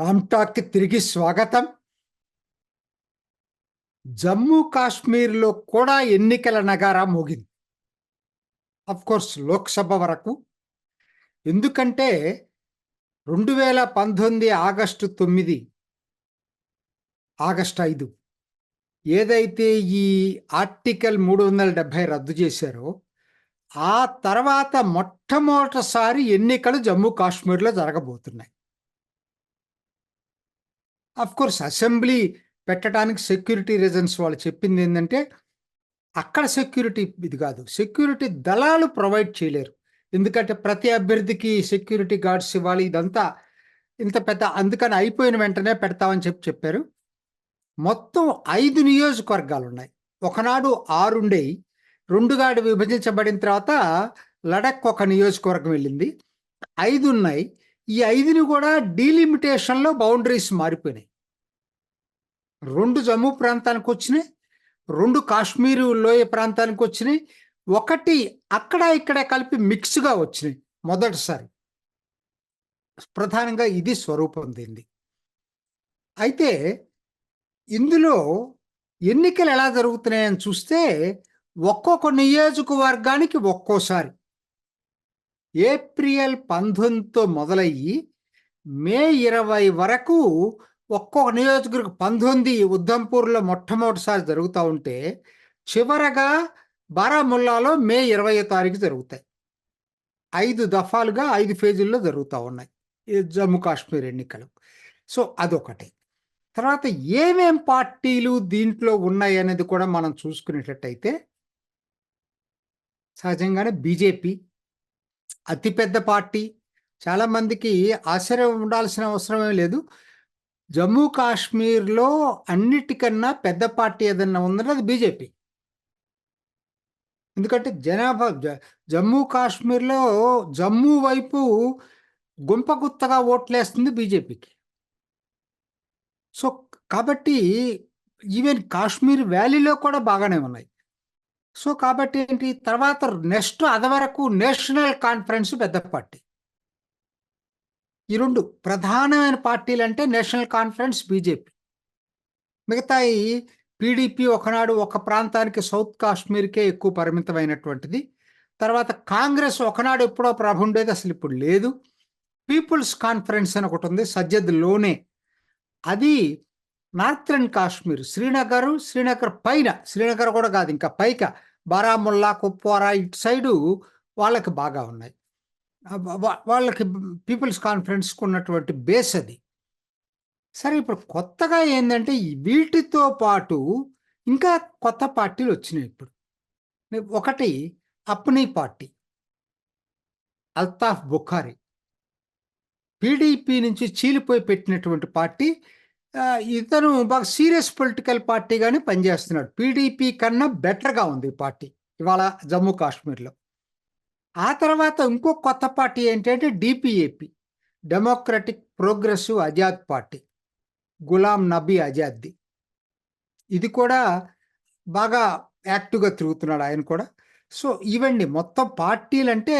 రామ్టాక్కి తిరిగి స్వాగతం. జమ్మూ కాశ్మీర్లో కూడా ఎన్నికల నగారా మోగింది. కోర్స్ లోక్సభ వరకు. ఎందుకంటే రెండు వేల పంతొమ్మిది ఆగస్టు తొమ్మిది ఆగస్టు ఐదు ఏదైతే ఈ ఆర్టికల్ మూడు వందల డెబ్భై రద్దు చేశారో ఆ తర్వాత మొట్టమొదటిసారి ఎన్నికలు జమ్మూ కాశ్మీర్లో జరగబోతున్నాయి. కోర్స్ అసెంబ్లీ పెట్టడానికి సెక్యూరిటీ రీజన్స్ వాళ్ళు చెప్పింది ఏంటంటే అక్కడ సెక్యూరిటీ ఇది కాదు. సెక్యూరిటీ దళాలు ప్రొవైడ్ చేయలేరు. ఎందుకంటే ప్రతి అభ్యర్థికి సెక్యూరిటీ గార్డ్స్ ఇవ్వాలి. ఇదంతా ఇంత పెద్ద అందుకని అయిపోయిన వెంటనే పెడతామని చెప్పి చెప్పారు. మొత్తం ఐదు నియోజకవర్గాలు ఉన్నాయి ఒకనాడు ఆరుండేవి రెండుగాడు విభజించబడిన తర్వాత లడక్ ఒక నియోజకవర్గం వెళ్ళింది. ఐదు ఉన్నాయి ఈ ఐదుని కూడా డీలిమిటేషన్లో బౌండరీస్ మారిపోయినాయి. రెండు జమ్మూ ప్రాంతానికి వచ్చినాయి రెండు కాశ్మీరు లోయ ప్రాంతానికి వచ్చినాయి ఒకటి అక్కడ ఇక్కడ కలిపి మిక్స్గా వచ్చినాయి మొదటిసారి. ప్రధానంగా ఇది స్వరూపం దీన్ని అయితే ఇందులో ఎన్నికలు ఎలా జరుగుతున్నాయని చూస్తే ఒక్కొక్క నియోజకవర్గానికి ఒక్కోసారి ఏప్రిల్ పంతొమ్మిదితో మొదలయ్యి మే ఇరవై వరకు ఒక్కొక్క నియోజకవర్గ పంతొమ్మిది ఉద్ధంపూర్లో మొట్టమొదటిసారి జరుగుతూ ఉంటే చివరగా బారాముల్లాలో మే ఇరవై తారీఖు జరుగుతాయి. ఐదు దఫాలుగా ఐదు ఫేజుల్లో జరుగుతూ ఉన్నాయి జమ్మూ కాశ్మీర్ ఎన్నికలు. సో అదొకటి. తర్వాత ఏమేం పార్టీలు దీంట్లో ఉన్నాయి అనేది కూడా మనం చూసుకునేటట్టయితే సహజంగానే బీజేపీ అతిపెద్ద పార్టీ. చాలామందికి ఆశ్చర్యం ఉండాల్సిన అవసరమే లేదు. జమ్మూ కాశ్మీర్లో అన్నిటికన్నా పెద్ద పార్టీ ఏదన్నా ఉందంటే అది బీజేపీ. ఎందుకంటే జనాభా జమ్మూ కాశ్మీర్లో జమ్మూ వైపు గుంపగుత్తగా ఓట్లేస్తుంది బీజేపీకి. సో కాబట్టి ఈవెన్ కాశ్మీర్ వ్యాలీలో కూడా బాగానే ఉన్నాయి. సో కాబట్టి ఏంటి? తర్వాత నెక్స్ట్ అదవరకు నేషనల్ కాన్ఫరెన్స్ పెద్ద పార్టీ. ఈ రెండు ప్రధానమైన పార్టీలు అంటే నేషనల్ కాన్ఫరెన్స్ బీజేపీ. మిగతాయి పీడీపీ ఒకనాడు ఒక ప్రాంతానికి సౌత్ కాశ్మీర్కే ఎక్కువ పరిమితమైనటువంటిది. తర్వాత కాంగ్రెస్ ఒకనాడు ఎప్పుడో ప్రభు ఉండేది అసలు ఇప్పుడు లేదు. పీపుల్స్ కాన్ఫరెన్స్ అని ఒకటి ఉంది సజ్జద్లోనే అది నార్థన్ కాశ్మీర్ శ్రీనగర్ శ్రీనగర్ పైన శ్రీనగర్ కూడా కాదు ఇంకా పైక బారాముల్లా కుప్వారా ఇటు సైడు వాళ్ళకి బాగా ఉన్నాయి. వాళ్ళకి పీపుల్స్ కాన్ఫరెన్స్కి ఉన్నటువంటి బేస్ అది. సరే ఇప్పుడు కొత్తగా ఏంటంటే వీటితో పాటు ఇంకా కొత్త పార్టీలు వచ్చినాయి ఇప్పుడు. ఒకటి అప్నీ పార్టీ అల్తాఫ్ బుఖారి. పీడీపీ నుంచి చీలిపోయి పెట్టినటువంటి పార్టీ ఇతను బాగా సీరియస్ పొలిటికల్ పార్టీగానే పనిచేస్తున్నాడు. పీడీపీ కన్నా బెటర్గా ఉంది పార్టీ ఇవాళ జమ్మూ కాశ్మీర్లో. ఆ తర్వాత ఇంకో కొత్త పార్టీ ఏంటంటే DPAP Democratic Progressive Azad Party Ghulam Nabi ఆజాద్ది ఇది కూడా బాగా యాక్టివ్గా తిరుగుతున్నాడు ఆయన కూడా. సో ఇవండి మొత్తం పార్టీలు అంటే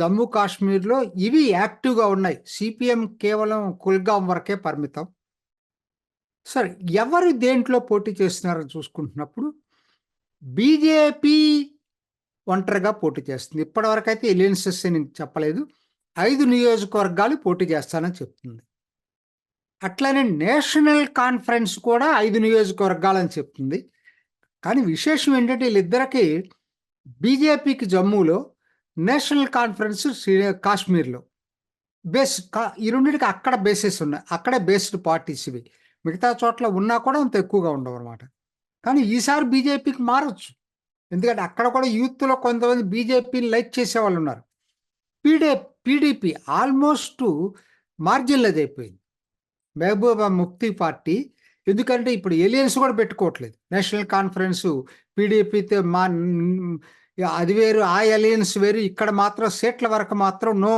జమ్మూ కాశ్మీర్లో ఇవి యాక్టివ్గా ఉన్నాయి. సిపిఎం కేవలం కుల్గాం వరకే పరిమితం. సరే ఎవరు దేంట్లో పోటీ చేస్తున్నారని చూసుకుంటున్నప్పుడు బీజేపీ ఒంటరిగా పోటీ చేస్తుంది. ఇప్పటివరకు అయితే ఎలియన్సెస్ అని చెప్పలేదు. ఐదు నియోజకవర్గాలు పోటీ చేస్తానని చెప్తుంది. అట్లనే నేషనల్ కాన్ఫరెన్స్ కూడా ఐదు నియోజకవర్గాలని చెప్తుంది. కానీ విశేషం ఏంటంటే వీళ్ళిద్దరికి బీజేపీకి జమ్మూలో నేషనల్ కాన్ఫరెన్స్ కాశ్మీర్లో. బేస్ ఈ రెండింటికి అక్కడ బేసెస్ ఉన్నాయి. అక్కడే బేస్డ్ పార్టీస్ ఇవి. మిగతా చోట్ల ఉన్నా కూడా అంత ఎక్కువగా ఉండవు అనమాట కానీ ఈసారి బీజేపీకి మారచ్చు. ఎందుకంటే అక్కడ కూడా యూత్లో కొంతమంది బీజేపీని లైక్ చేసే వాళ్ళు ఉన్నారు. పీడే పీడీపీ ఆల్మోస్ట్ మార్జిన్లది అయిపోయింది. మహబూబా ముక్తి పార్టీ. ఎందుకంటే ఇప్పుడు ఎలియన్స్ కూడా పెట్టుకోవట్లేదు. నేషనల్ కాన్ఫరెన్స్ పీడీపీతో మా అది వేరు ఆ ఎలియన్స్ వేరు ఇక్కడ మాత్రం సీట్ల వరకు మాత్రం నో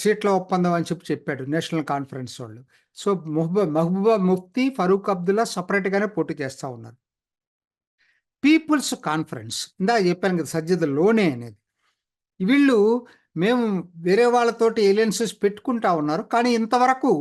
సీట్ల ఒప్పందం అని చెప్పి చెప్పాడు నేషనల్ కాన్ఫరెన్స్ వాళ్ళు. సో మహబూబా మహబూబా ముఫ్తీ ఫరూక్ అబ్దుల్లా సపరేట్గానే పోటీ చేస్తూ ఉన్నారు. పీపుల్స్ కాన్ఫరెన్స్ ఇందా చెప్పాను కదా సజ్జద లోనే అనేది. వీళ్ళు మేము వేరే వాళ్ళతోటి ఏలియన్సెస్ పెట్టుకుంటా ఉన్నారు కానీ ఇంతవరకు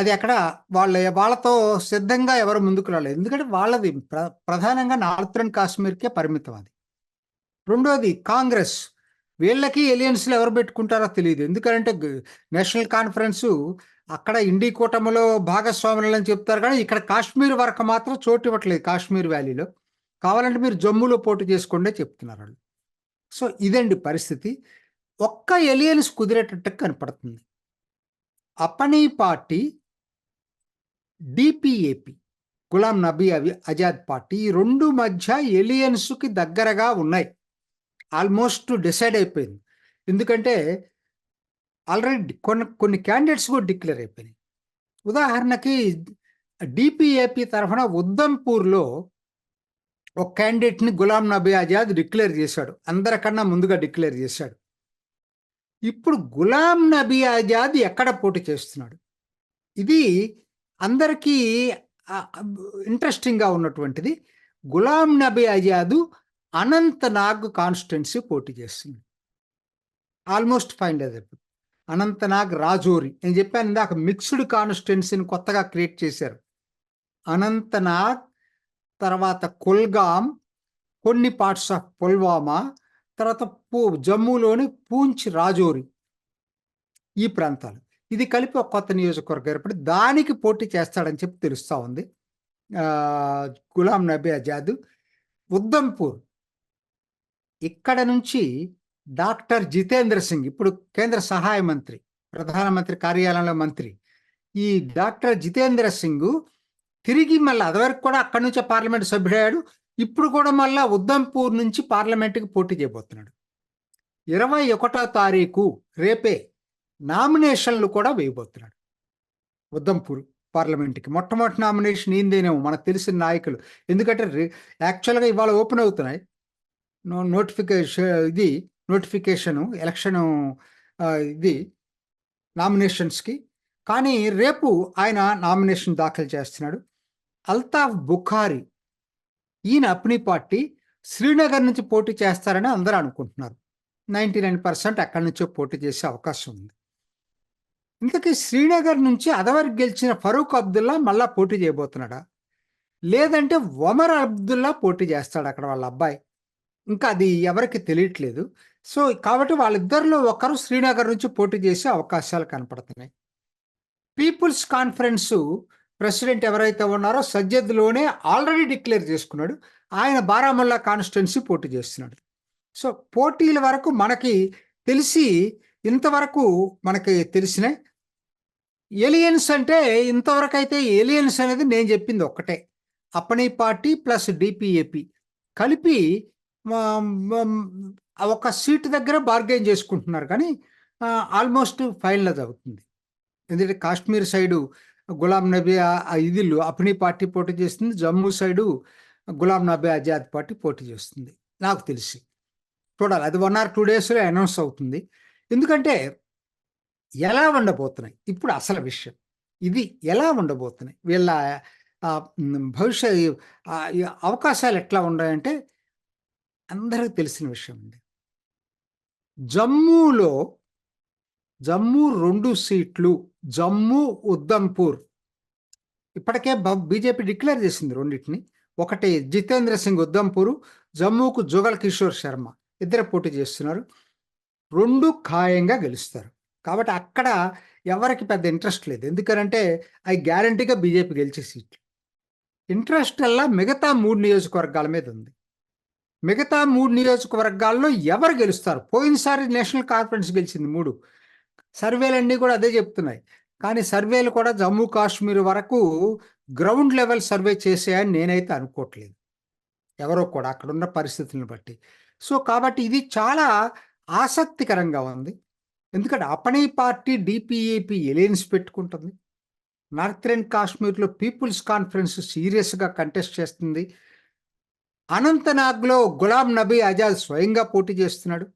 అది అక్కడ వాళ్ళ వాళ్ళతో సిద్ధంగా ఎవరు ముందుకు రాలేదు. ఎందుకంటే వాళ్ళది ప్ర ప్రధానంగా నార్థన్ కాశ్మీర్కే పరిమితం అది. రెండోది కాంగ్రెస్. వీళ్ళకి ఏలియన్స్లు ఎవరు పెట్టుకుంటారో తెలియదు ఎందుకంటే నేషనల్ కాన్ఫరెన్స్ అక్కడ ఇండి కూటమిలో భాగస్వాములని చెప్తారు కానీ ఇక్కడ కాశ్మీర్ వరకు మాత్రం చోటు ఇవ్వట్లేదు కాశ్మీర్ వ్యాలీలో. కావాలంటే మీరు జమ్మూలో పోటీ చేసుకోండి చెప్తున్నారు వాళ్ళు. సో ఇదండి పరిస్థితి. ఒక్క ఎలియన్స్ కుదిరేటట్టు కనపడుతుంది. అపనీ పార్టీ డిపిఏపి గులాం నబీ అవి ఆజాద్ పార్టీ ఈ రెండు మధ్య ఎలియన్స్కి దగ్గరగా ఉన్నాయి. ఆల్మోస్ట్ డిసైడ్ అయిపోయింది. ఎందుకంటే ఆల్రెడీ కొన్ని కొన్ని క్యాండిడేట్స్ కూడా డిక్లేర్ అయిపోయినాయి. ఉదాహరణకి డిపిఏపి తరఫున ఉద్దంపూర్లో ఒక క్యాండిడేట్ని గులాం నబీ ఆజాద్ డిక్లేర్ చేశాడు. అందరికన్నా ముందుగా డిక్లేర్ చేశాడు. ఇప్పుడు గులాం నబీ ఆజాద్ ఎక్కడ పోటీ చేస్తున్నాడు? ఇది అందరికీ ఇంట్రెస్టింగ్గా ఉన్నటువంటిది. గులాం నబీ ఆజాద్ అనంతనాగ్ కాన్స్టిట్యున్సీ పోటీ చేస్తుంది ఆల్మోస్ట్ ఫైండ్ అయిపోయింది అనంతనాగ్ రాజోరి. నేను చెప్పాను ఇందాక మిక్స్డ్ కాన్స్టిట్యున్సీని కొత్తగా క్రియేట్ చేశారు. అనంతనాగ్ తర్వాత కుల్గాం కొన్ని పార్ట్స్ ఆఫ్ పుల్వామా తర్వాత పూ జమ్మూలోని పూంచ్ రాజోరి ఈ ప్రాంతాలు. ఇది కలిపి ఒక కొత్త నియోజకవర్గం ఏర్పడి దానికి పోటీ చేస్తాడని చెప్పి తెలుస్తూ ఉంది. గులాం నబీ ఆజాద్ ఉద్దంపూర్ ఇక్కడ నుంచి డాక్టర్ జితేంద్ర సింగ్ ఇప్పుడు కేంద్ర సహాయ మంత్రి ప్రధానమంత్రి కార్యాలయంలో మంత్రి. ఈ డాక్టర్ జితేంద్ర సింగ్ తిరిగి మళ్ళీ అదివరకు కూడా అక్కడి నుంచే పార్లమెంట్ సభ్యుడయ్యాడు ఇప్పుడు కూడా మళ్ళా ఉద్దంపూర్ నుంచి పార్లమెంట్కి పోటీ చేయబోతున్నాడు. ఇరవై ఒకటో తారీఖు రేపే నామినేషన్లు కూడా వేయబోతున్నాడు. ఉద్దంపూర్ పార్లమెంట్కి మొట్టమొదటి నామినేషన్ ఏందేనేమో మనకు తెలిసిన నాయకులు. ఎందుకంటే రే- యాక్చువల్గా ఇవాళ ఓపెన్ అవుతున్నాయి. నోటిఫికేషన్ ఇది నోటిఫికేషను ఎలక్షను ఇది నామినేషన్స్కి. కానీ రేపు ఆయన నామినేషన్ దాఖలు చేస్తున్నాడు. అల్తాఫ్ బుఖారి ఈయన అప్నీ పార్టీ శ్రీనగర్ నుంచి పోటీ చేస్తారని అందరూ అనుకుంటున్నారు. నైంటీ నైన్ పర్సెంట్ అక్కడి నుంచే పోటీ చేసే అవకాశం ఉంది. ఇంతకీ శ్రీనగర్ నుంచి అదవరికి గెలిచిన ఫరూక్ అబ్దుల్లా మళ్ళా పోటీ చేయబోతున్నాడా? లేదంటే ఒమర్ అబ్దుల్లా పోటీ చేస్తాడు అక్కడ వాళ్ళ అబ్బాయి? ఇంకా అది ఎవరికి తెలియట్లేదు. సో కాబట్టి వాళ్ళిద్దరిలో ఒకరు శ్రీనగర్ నుంచి పోటీ చేసే అవకాశాలు కనపడుతున్నాయి. పీపుల్స్ కాన్ఫరెన్స్ ప్రెసిడెంట్ ఎవరైతే ఉన్నారో సజ్జద్లోనే ఆల్రెడీ డిక్లేర్ చేసుకున్నాడు. ఆయన బారాముల్లా కాన్స్టిట్యున్సీ పోటీ చేస్తున్నాడు. సో పోటీల వరకు మనకి తెలిసి ఇంతవరకు మనకి తెలిసినాయి. ఏలియన్స్ అంటే ఇంతవరకు అయితే ఏలియన్స్ అనేది నేను చెప్పింది ఒక్కటే. అప్పని పార్టీ ప్లస్ డిపిఏపి కలిపి ఒక సీట్ దగ్గర బార్గెయిన్ చేసుకుంటున్నారు. కానీ ఆల్మోస్ట్ ఫైనల్ అవుతుంది. ఎందుకంటే కాశ్మీర్ సైడు గులాం నబీ ఇదిలు ఇది అప్నీ పార్టీ పోటీ చేస్తుంది. జమ్మూ సైడు గులాం నబీ ఆజాద్ పార్టీ పోటీ చేస్తుంది. నాకు తెలిసి. చూడాలి. అది వన్ ఆర్ టూ డేస్లో అనౌన్స్ అవుతుంది. ఎందుకంటే ఎలా ఉండబోతున్నాయి? ఇప్పుడు అసలు విషయం. ఇది ఎలా ఉండబోతున్నాయి? వీళ్ళ భవిష్యత్ అవకాశాలు ఎట్లా ఉన్నాయంటే అందరికీ తెలిసిన విషయం అండి. జమ్మూలో జమ్మూ రెండు సీట్లు జమ్మూ ఉద్దంపూర్ ఇప్పటికే బీజేపీ డిక్లేర్ చేసింది రెండింటిని. ఒకటి జితేంద్ర సింగ్ ఉద్దంపూర్ జమ్మూకు జుగల్ కిషోర్ శర్మ. ఇద్దరు పోటీ చేస్తున్నారు. రెండు ఖాయంగా గెలుస్తారు. కాబట్టి అక్కడ ఎవరికి పెద్ద ఇంట్రెస్ట్ లేదు. ఎందుకంటే అవి గ్యారంటీగా బీజేపీ గెలిచే సీట్లు. ఇంట్రెస్ట్ అలా మిగతా మూడు నియోజకవర్గాల మీద ఉంది. మిగతా మూడు నియోజకవర్గాల్లో ఎవరు గెలుస్తారు? పోయినసారి నేషనల్ కాన్ఫరెన్స్ గెలిచింది మూడు. సర్వేలన్నీ కూడా అదే చెప్తున్నాయి. కానీ సర్వేలు కూడా జమ్మూ కాశ్మీర్ వరకు గ్రౌండ్ లెవెల్ సర్వే చేసేయని నేనైతే అనుకోవట్లేదు. ఎవరో కూడా అక్కడ ఉన్న పరిస్థితులను బట్టి. సో కాబట్టి ఇది చాలా ఆసక్తికరంగా ఉంది. ఎందుకంటే అపనీ పార్టీ డిపిఏపి ఎలియన్స్ పెట్టుకుంటుంది. నార్థరన్ కాశ్మీర్లో పీపుల్స్ కాన్ఫరెన్స్ సీరియస్గా కంటెస్ట్ చేస్తుంది. అనంతనాగ్లో గులాం నబీ ఆజాద్ స్వయంగా పోటీ చేస్తున్నాడు.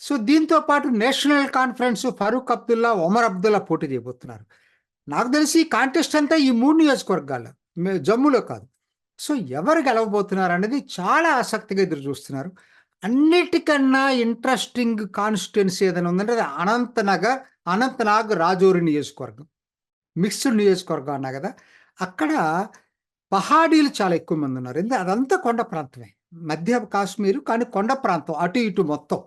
సో దీంతో పాటు నేషనల్ కాన్ఫరెన్స్ ఫరూక్ అబ్దుల్లా ఒమర్ అబ్దుల్లా పోటీ చేయబోతున్నారు. నాకు తెలిసి కాంటెస్ట్ అంతా ఈ మూడు నియోజకవర్గాల్లో మే- జమ్మూలో కాదు. సో ఎవరు గెలవబోతున్నారు అనేది చాలా ఆసక్తిగా ఎదురు చూస్తున్నారు. అన్నిటికన్నా ఇంట్రెస్టింగ్ కాన్స్టిట్యున్సీ ఏదైనా ఉందంటే అది అనంతనగర్ అనంతనాగ్ రాజౌరి నియోజకవర్గం. మిక్స్డ్ నియోజకవర్గం అన్నా కదా. అక్కడ పహాడీలు చాలా ఎక్కువ మంది ఉన్నారు. ఎందుకంటే అదంతా కొండ ప్రాంతమే. మధ్య కాశ్మీర్ కానీ కొండ ప్రాంతం అటు ఇటు మొత్తం.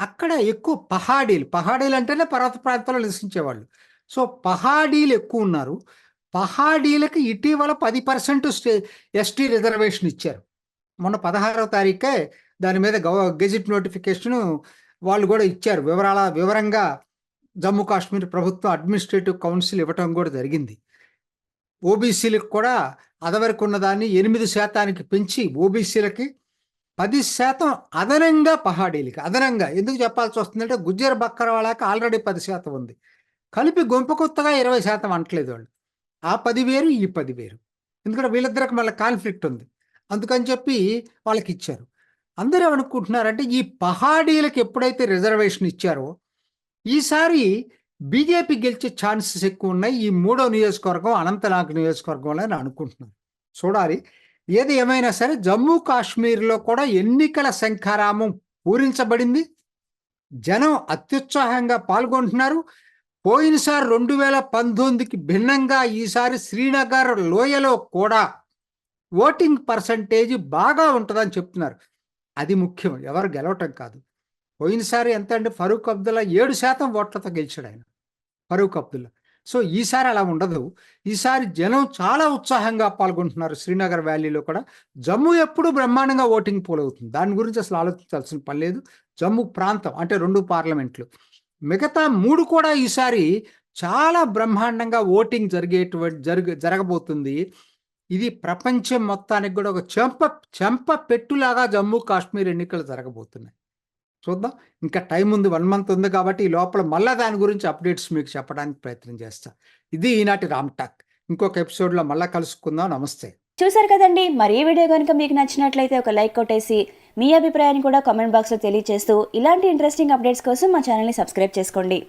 అక్కడ ఎక్కువ పహాడీలు. పహాడీలు అంటేనే పర్వత ప్రాంతంలో నివసించేవాళ్ళు. సో పహాడీలు ఎక్కువ ఉన్నారు. పహాడీలకు ఇటీవల పది పర్సెంట్ స్టే ఎస్టీ రిజర్వేషన్ ఇచ్చారు. మొన్న పదహారవ తారీఖే దాని మీద గవ గెజిట్ నోటిఫికేషన్ వాళ్ళు కూడా ఇచ్చారు. వివరాల వివరంగా జమ్మూ కాశ్మీర్ ప్రభుత్వం అడ్మినిస్ట్రేటివ్ కౌన్సిల్ ఇవ్వటం కూడా జరిగింది. ఓబీసీలకు కూడా అదవరకు ఉన్నదాన్ని ఎనిమిది శాతానికి పెంచి ఓబీసీలకి పది శాతం అదనంగా పహాడీలకి అదనంగా. ఎందుకు చెప్పాల్సి వస్తుందంటే గుజ్జర్ బక్కరవాళ్ళకి ఆల్రెడీ పది శాతం ఉంది. కలిపి గొంపు కొత్తగా ఇరవై శాతం అంటలేదు వాళ్ళు. ఆ పది వేరు ఈ పది వేరు. ఎందుకంటే వీళ్ళిద్దరికి మళ్ళీ కాన్ఫ్లిక్ట్ ఉంది. అందుకని చెప్పి వాళ్ళకి ఇచ్చారు. అందరూ ఏమనుకుంటున్నారంటే ఈ పహాడీలకు ఎప్పుడైతే రిజర్వేషన్ ఇచ్చారో ఈసారి బీజేపీ గెలిచే ఛాన్సెస్ ఎక్కువ ఉన్నాయి ఈ మూడో నియోజకవర్గం అనంతనాగ్ నియోజకవర్గంలో అని అనుకుంటున్నాను. చూడాలి. ఏది ఏమైనా సరే జమ్మూ కాశ్మీర్లో కూడా ఎన్నికల శంఖారామం పూరించబడింది జనం అత్యుత్సాహంగా పాల్గొంటున్నారు. పోయినసారి రెండు వేల పంతొమ్మిదికి భిన్నంగా ఈసారి శ్రీనగర్ లోయలో కూడా ఓటింగ్ పర్సంటేజ్ బాగా ఉంటుందని చెప్తున్నారు. అది ముఖ్యం. ఎవరు గెలవటం కాదు. పోయినసారి ఎంత అంటే ఫరూక్ అబ్దుల్లా ఏడు శాతం ఓట్లతో గెలిచాడు ఆయన. ఫరూక్ అబ్దుల్లా. సో ఈసారి అలా ఉండదు. ఈసారి జనం చాలా ఉత్సాహంగా పాల్గొంటున్నారు శ్రీనగర్ వ్యాలీలో కూడా. జమ్మూ ఎప్పుడు బ్రహ్మాండంగా ఓటింగ్ పోల్ అవుతుంది. దాని గురించి అసలు ఆలోచించాల్సిన పని లేదు. జమ్మూ ప్రాంతం అంటే రెండు పార్లమెంట్లు. మిగతా మూడు కూడా ఈసారి చాలా బ్రహ్మాండంగా ఓటింగ్ జరిగేటువంటి జరగ జరగబోతుంది. ఇది ప్రపంచం మొత్తానికి కూడా ఒక చెంప చెంప పెట్టులాగా జమ్మూ కాశ్మీర్ ఎన్నికలు జరగబోతున్నాయి. చూద్దాం. ఇంకా టైం ఉంది వన్ మంత్ ఉంది కాబట్టి ఈ లోపల మళ్ళీ దాని గురించి అప్డేట్స్ మీకు చెప్పడానికి ప్రయత్నం చేస్తా. ఇది ఈనాటి రామ్ టాక్. ఇంకొక ఎపిసోడ్లో మళ్ళీ కలుసుకుందాం. నమస్తే. చూసారు కదండి. మరి వీడియో కనుక మీకు నచ్చినట్లయితే ఒక లైక్ కొట్టేసి మీ అభిప్రాయాన్ని కూడా కామెంట్ బాక్స్లో తెలియజేస్తూ ఇలాంటి ఇంట్రెస్టింగ్ అప్డేట్స్ కోసం మా ఛానల్ని సబ్స్క్రైబ్ చేసుకోండి.